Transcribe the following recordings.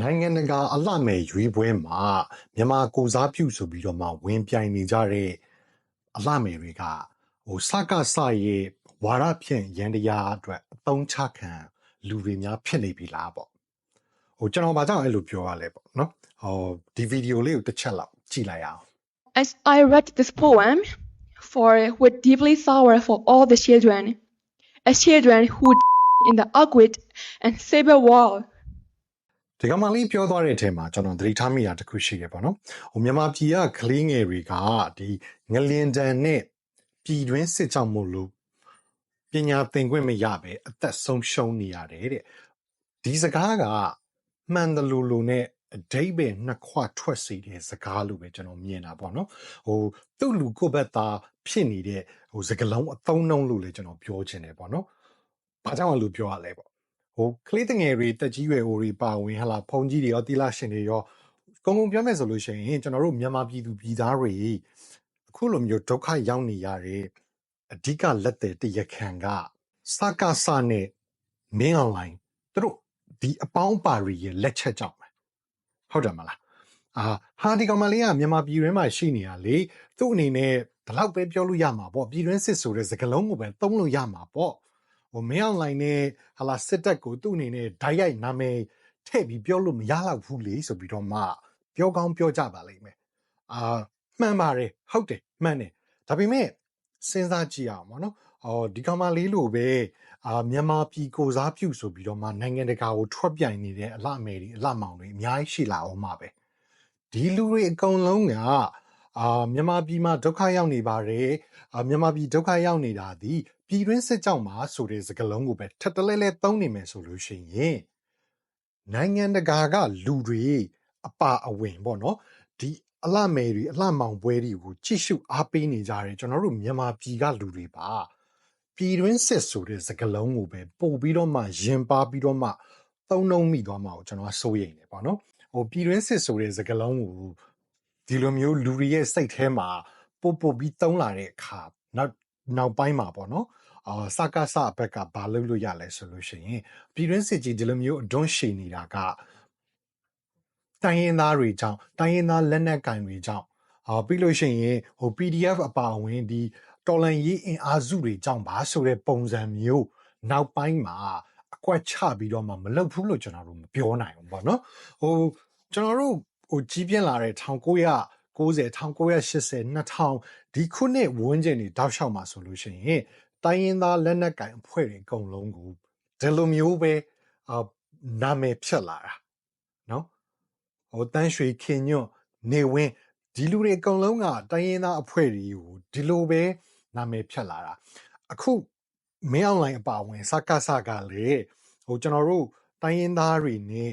နိုင်ငံတကာအလှမယ်ရွေးပွဲမှာမြန်မာကိုစားပြုဆိုပြီးတော့မှဝင်ပြိုင်နေကြတဲ့အလှမယ်တွေကဟိုစကစရဲ့ဝါရဖြန့်ရန်တရားအတွက်အသုံးချခံလူတွေများဖြစ်နေပြီလားပေါ့ဟိုကျွန်တော်ဘာကြောင့်အဲ့လိုပြောရလဲပေါ့နော်ဟိုဒီဗီဒီယိုလေးကိုတစ်ချက်လောက်ကြည့်လိုက်အောင် As I read this poem, for with deeply sorrow for all the children, as children who in the ugly and civil war, ဒီကမလေးပြောသွားတဲ့အထက်မှာကျွန်တော်သတိထားမိတာတစ်ခုရှိခဲ့ပါတော့။ဟိုမြန်မာပြည်ကကလေးငယ်တွေကဒီငလင်တန်နဲ့ပြည်တွင်းစစ်ကြောင့်မို့လို့ပညာသင်ခွင့်မရပဲအသက်ဆုံးရှုံးနေရတယ်တဲ့။ဒီစကားကမှန်တယ်လို့လို့နဲ့အဓိပ္ပာယ်နှစ်ခွထွက်စေတဲ့စကားလို့ပဲကျွန်တော်မြင်တာပေါ့နော်။ဟိုသူ့လူကိုယ့်ဘက်သားဖြစ်နေတဲ့ဟိုစကလုံးအသုံးနှုံးလို့လည်းကျွန်တော်ပြောချင်တယ်ပေါ့နော်။ဘာကြောင့်လဲပြောရလဲပေါ့ ဟိုကလေးတငယ်တွေတက်ကြီးရွယ်အိုတွေပါဝင်ဟလာဖုန်ကြီးတွေရောတီလာရှင်တွေရောကုံကုံပြောမယ်ဆိုလို့ရှိရင်ကျွန်တော်တို့မြန်မာပြည်သူပြည်သားတွေအခုလိုမျိုးဒုက္ခရောက်နေရတဲ့အဓိကလက်တဲ့တရခံကစကားစနဲ့မင်းအွန်လိုင်းသူတို့ဒီအပေါင်းအပါတွေရဲ့လက်ချက်ကြောင့်ပဲဟုတ်တယ်မလားအာဟာဒီကောင်မလေးကမြန်မာပြည်တွင်းမှာရှိနေရလေသူ့အနေနဲ့ဒီလောက်ပဲပြောလို့ရမှာပေါ့ပြည်တွင်းစစ်ဆိုတဲ့စကားလုံးကိုပဲသုံးလို့ရမှာပေါ့ ဟိုမင်းအွန်လိုင်းနဲ့ဟာလာစစ်တပ်ကိုသူ့အနေနဲ့ဓာတ်ရိုက်နာမည်ထည့်ပြီးပြောလို့မရတော့ဘူးလေဆိုပြီးတော့မှပြောကောင်းပြောကြပါလိမ့်မယ်အာမှန်ပါတယ်ဟုတ်တယ်မှန်တယ်ဒါပေမဲ့စဉ်းစားကြည့်အောင်ပေါ့နော်အော်ဒီကောင်မလေးလိုပဲအာမြန်မာပြည်ကိုစားပြုဆိုပြီးတော့မှနိုင်ငံတကာကိုထွက်ပြိုင်နေတဲ့အလှအမယ်တွေအလှမောင်တွေအများကြီးရှိလာအောင်မှာပဲဒီလူတွေအကုန်လုံးက အာမြန်မာပြည်မှာဒုက္ခရောက်နေပါတယ်အာမြန်မာပြည်ဒုက္ခရောက်နေတာဒီပြည်တွင်းစစ်ကြောင့်ပါဆိုတဲ့စကားလုံးကိုပဲထပ်တလဲလဲသုံးနေမယ်ဆိုလို့ရှိရင်နိုင်ငံတကာကလူတွေအပါအဝင်ပေါ့နော်ဒီအလှမယ်တွေအလှမောင်ပွဲတွေကိုကြည့်ရှုအားပေးနေကြတယ်ကျွန်တော်တို့မြန်မာပြည်ကလူတွေပါပြည်တွင်းစစ်ဆိုတဲ့စကားလုံးကိုပဲပို့ပြီးတော့မှရင်ပါပြီးတော့မှသုံးနှုံမိသွားမှာကိုကျွန်တော်ကစိုးရိမ်တယ်ပေါ့နော်ဟိုပြည်တွင်းစစ်ဆိုတဲ့စကားလုံးကို ဒီလိုမျိုးလူတွေရဲ့စိတ်ထဲမှာပို့ပို့ပြီးသုံးလာတဲ့အခါနောက်နောက်ပိုင်းမှာပေါ့နော်အာစကားစဘက်ကဘာလုပ်လို့ရလဲဆိုလို့ရှိရင်ပြည်တွင်းစစ်ကြီးဒီလိုမျိုးအတွန်းရှိနေတာကတိုင်းရင်းသားတွေကြောင့်တိုင်းရင်းသားလက်နက်ကင်တွေကြောင့်အာပြီးလို့ရှိရင်ဟို PDF အပါအဝင်ဒီတော်လန်ရေးအင်အားစုတွေကြောင့်ဘာဆိုတဲ့ပုံစံမျိုးနောက်ပိုင်းမှာအကွက်ချပြီးတော့မှမလုပ်ဘူးလို့ကျွန်တော်တို့မပြောနိုင်ဘူးပေါ့နော်ဟိုကျွန်တော်တို့ ဟိုကြီးပြင်းလာတဲ့1900 90 1980 2000ဒီခုနှစ်ဝန်းကျင်တွေတောက်လျှောက်မှာဆိုလို့ရှိရင်တိုင်းရင်းသားလက်နက်ကင်အဖွဲ့တွေအကုန်လုံးကိုဒီလိုမျိုးပဲအာနာမည်ဖြတ်လာတာနော်ဟိုတန်းရွှေခင်ညွန့်နေဝင်းဒီလူတွေအကုန်လုံးကတိုင်းရင်းသားအဖွဲ့တွေကိုဒီလိုပဲနာမည်ဖြတ်လာတာအခုမင်းအွန်လိုင်းအပါအဝင်စကားစကားလေဟိုကျွန်တော်တို့တိုင်းရင်းသားတွေနဲ့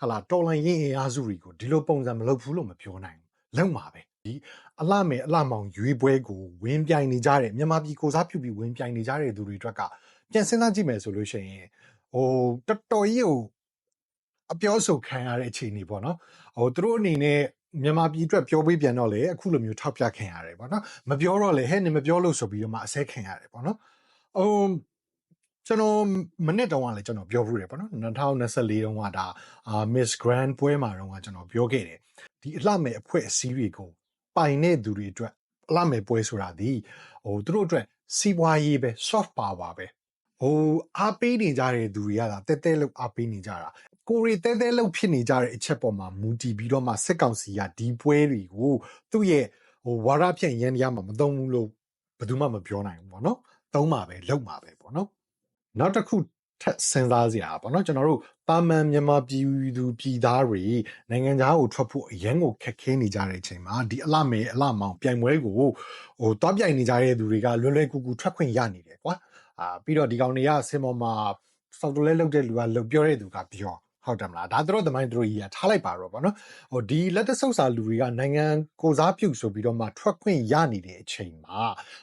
ဟလာတော်လိုင်းရင်အင်အားစုတွေကိုဒီလိုပုံစံမလုပ်ဘူးလို့မပြောနိုင်ဘူးလုံမှာပဲဒီအလှမယ်အလှမောင်ရွေးပွဲကိုဝင်ပြိုင်နေကြတဲ့မြန်မာပြည်ကိုစားပြုပြီးဝင်ပြိုင်နေကြတဲ့သူတွေအတွက်ကပြန်စဉ်းစားကြည့်မယ်ဆိုလို့ရှိရင်ဟိုတော်တော်ကြီးကိုအပြောဆိုခံရတဲ့အခြေအနေပေါ့နော်ဟိုသူတို့အနေနဲ့မြန်မာပြည်အတွက်ပြောပေးပြန်တော့လေအခုလိုမျိုးထောက်ပြခံရတယ်ပေါ့နော်မပြောတော့လေဟဲ့နေမပြောလို့ဆိုပြီးတော့မှအဆဲခံရတယ်ပေါ့နော်ဟို ကျွန်တော်မနစ်တုန်းကလည်းကျွန်တော်ပြောဘူးတယ်ပေါ့နော်2024တုန်းကဒါအာ Miss Grand ပွဲမှာတုန်းကကျွန်တော်ပြောခဲ့တယ်ဒီအလှမဲ့အဖွဲ့အစည်းတွေကိုပိုင်တဲ့သူတွေအတွက်အလှမဲ့ပွဲဆိုတာဒီဟိုသူတို့အတွက်စီးပွားရေးပဲ soft power ပဲဟိုအားပေးနေကြတဲ့သူတွေကတဲတဲလို့အားပေးနေကြတာကိုရီတဲတဲလို့ဖြစ်နေကြတဲ့အချက်ပေါ်မှာမူတည်ပြီးတော့မှစစ်ကောင်စီကဒီပွဲတွေကိုသူ့ရဲ့ဟိုဝါရဖြန့်ရန်တရားမှာမသုံးဘူးလို့ဘယ်သူမှမပြောနိုင်ဘူးပေါ့နော်သုံးမှာပဲလုပ်မှာပဲပေါ့နော် နောက်တစ်ခုထပ်စဉ်းစားစရာပေါ့နော်ကျွန်တော်တို့တာမန်မြန်မာပြည်သူပြည်သားတွေနိုင်ငံသားကိုထွက်ဖို့အရန်ကိုခက်ခဲနေကြတဲ့အချိန်မှာဒီအလှမဲအလှမောင်ပြိုင်ပွဲကိုဟိုတွားပြိုင်နေကြတဲ့သူတွေကလွယ်လွယ်ကူကူထွက်ခွင့်ရနေတယ်ကွာအာပြီးတော့ဒီကောင်တွေကဆင်ပေါ်မှာစောက်တလဲလောက်တဲ့လူကလောက်ပြောတဲ့သူကပြော ဟုတ်တယ်မလားဒါသူတို့သမိုင်းသူတို့ကြီးကထားလိုက်ပါတော့ဗောနော်ဟိုဒီလက်တဆုပ်စာလူတွေကနိုင်ငံကိုစားပြုဆိုပြီးတော့မှထွက်ခွင့်ရနေတဲ့အချိန်မှာ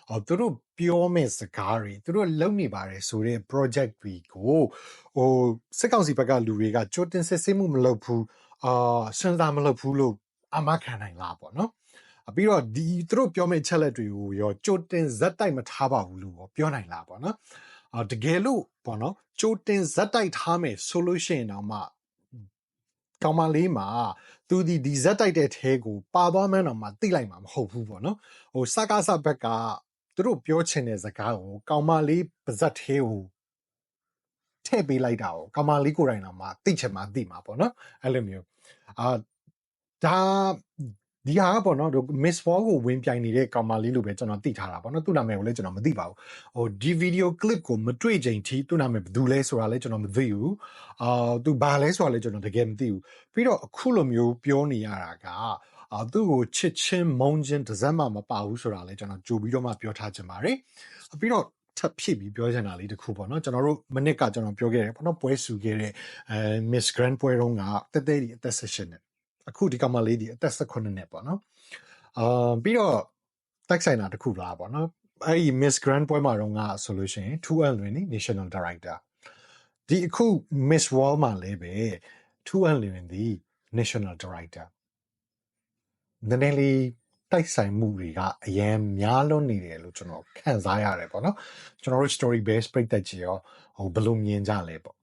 ဟိုသူတို့ပြောမဲ့စကားတွေသူတို့လုံနေပါတယ်ဆိုတဲ့ project တွေကိုဟိုစစ်ကောင်စီဘက်ကလူတွေကကြိုတင်စစ်ဆေးမှုမလုပ်ဘူးအာစဉ်းစားမလုပ်ဘူးလို့အမခံနိုင်လားပေါ့နော်အပြီးတော့ဒီသူတို့ပြောမယ့်ချက်လက်တွေကိုရောကြိုတင်ဇက်တိုက်မထားပါဘူးလို့ပြောနိုင်လားပေါ့နော်အာ တကယ်လို့ပေါ့နော်ကြိုတင်ဇက်တိုက်ထားမယ်ဆိုလို့ရှိရင်တော့မှကောင်မလေးမှာသူဒီဒီဇက်တိုက်တဲ့ထဲကိုပါသွားမှန်းတော့မှသိလိုက်မှာမဟုတ်ဘူးပေါ့နော်ဟိုစကားစဘက်ကသူတို့ပြောချင်တဲ့စကားကိုကောင်မလေးပါဇက်ထဲကိုထည့်ပေးလိုက်တာကိုကောင်မလေးကိုယ်တိုင်တော့မှသိချင်မှသိမှာပေါ့နော်အဲ့လိုမျိုးအာဒါ ဒီဟာကပေါ့နော်တို့ Miss Wall ကိုဝင်ပြိုင်နေတဲ့ကောင်မလေးလို့ပဲကျွန်တော်သိထားတာပေါ့နော်သူ့နာမည်ကိုလည်းကျွန်တော်မသိပါဘူးဟိုဒီ video clip ကိုမတွေ့ချိန်ထိသူ့နာမည်ဘယ်သူလဲဆိုတာလည်းကျွန်တော်မသိဘူးအာသူဘာလဲဆိုတာလည်းကျွန်တော်တကယ်မသိဘူးပြီးတော့အခုလိုမျိုးပြောနေရတာကအာသူ့ကိုချစ်ချင်းမုန်းချင်းတစ်စက်မှမပါဘူးဆိုတာလည်းကျွန်တော်ကြိုပြီးတော့မှပြောထားချင်ပါတယ်ပြီးတော့ထပ်ဖြစ်ပြီးပြောချင်တာလေးတစ်ခုပေါ့နော်ကျွန်တော်တို့မနစ်ကကျွန်တော်ပြောခဲ့တယ်ပေါ့နော်ပွဲစုခဲ့တဲ့အဲ Miss Grand ပွဲတုန်းကတက်တဲ့ဒီအသက်16နှစ် အခုဒီကမလေးဒီအသက်18နှစ်ပေါ့နော်အာပြီးတော့တိုက်ဆိုင်တာတစ်ခုလားပေါ့နော်အဲ့ဒီ Miss Grand ပွဲမှာတော့ငါဆိုလို့ရှိရင် 2L တွင်နိ National Director ဒီအခု Miss Wall မှာလည်းပဲ 2L တွင်ဒီ National Director နည်းနည်းလေးတိုက်ဆိုင်မှုတွေကအရင်များလွန်းနေတယ်လို့ကျွန်တော်ခံစားရတယ်ပေါ့နော်ကျွန်တော်တို့ story based ပြတ်တက်ကြီးရောဟိုဘယ်လိုမြင်ကြလဲပေါ့